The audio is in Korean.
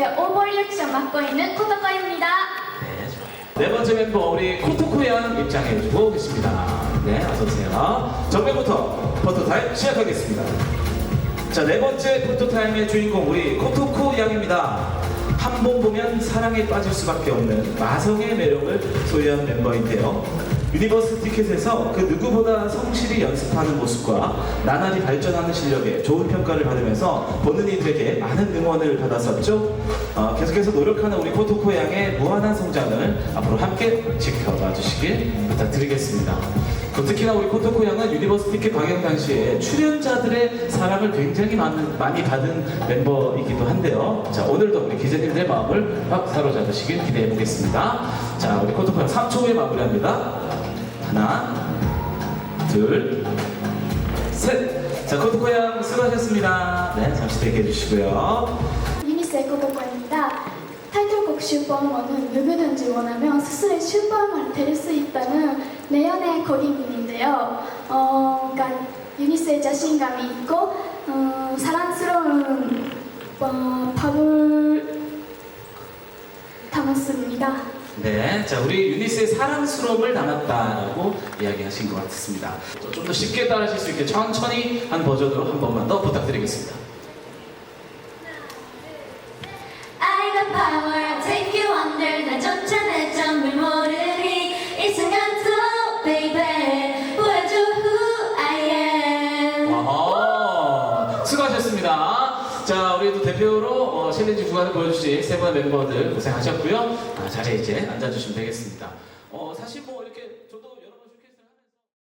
유니스의 오버 리액션 맡고 있는 코토코입니다. 네. 네 번째 멤버 우리 코토코 양 입장해 주고 계십니다. 네, 어서 오세요. 전면부터 포토 타임 시작하겠습니다. 자, 네 번째 포토 타임의 주인공 우리 코토코 양입니다. 한 번 보면 사랑에 빠질 수밖에 없는 마성의 매력을 소유한 멤버인데요. 유니버스 티켓에서 그 누구보다 성실히 연습하는 모습과 나날이 발전하는 실력에 좋은 평가를 받으면서 보는 이들에게 많은 응원을 받았었죠. 어, 계속해서 노력하는 우리 포토코 양의 무한한 성장을 앞으로 함께 지켜봐 주시길 부탁드리겠습니다. 또 특히나 우리 코토코 양은 유니버스 티켓 방영 당시에 출연자들의 사랑을 굉장히 많이 받은 멤버이기도 한데요. 자, 오늘도 우리 기자님들의 마음을 확 사로잡으시길 기대해 보겠습니다. 자, 우리 코토코 양 3초 후에 마무리합니다. 하나, 둘, 셋. 자, 코토코 양 수고하셨습니다. 네, 잠시 대기해 주시고요. 유니스의 코토코입니다. 타이틀곡 슈퍼우먼은 누구든지 원하면 스스로의 슈퍼우먼을 될수 있다는 내연의 곡인데요. 어, 그러니까 유니스의 자신감이 있고 어, 사랑스러운 어, 밥을 담았습니다. 네, 자 우리 유니스의 사랑스러움을 담았다라고 이야기하신 것 같습니다. 좀 더 쉽게 따라하실 수 있게 천천히 한 버전으로 한 번만 더 부탁드리겠습니다. I got power, take you under 나조차 내 점을 모르니 이 순간도 baby 보여줘 who I am 와우, 수고하셨습니다. 자, 우리 또 대표로 어, 챌린지 구간을 보여주신 세 분의 멤버들 고생하셨고요. 아, 자리에 이제 앉아주시면 되겠습니다.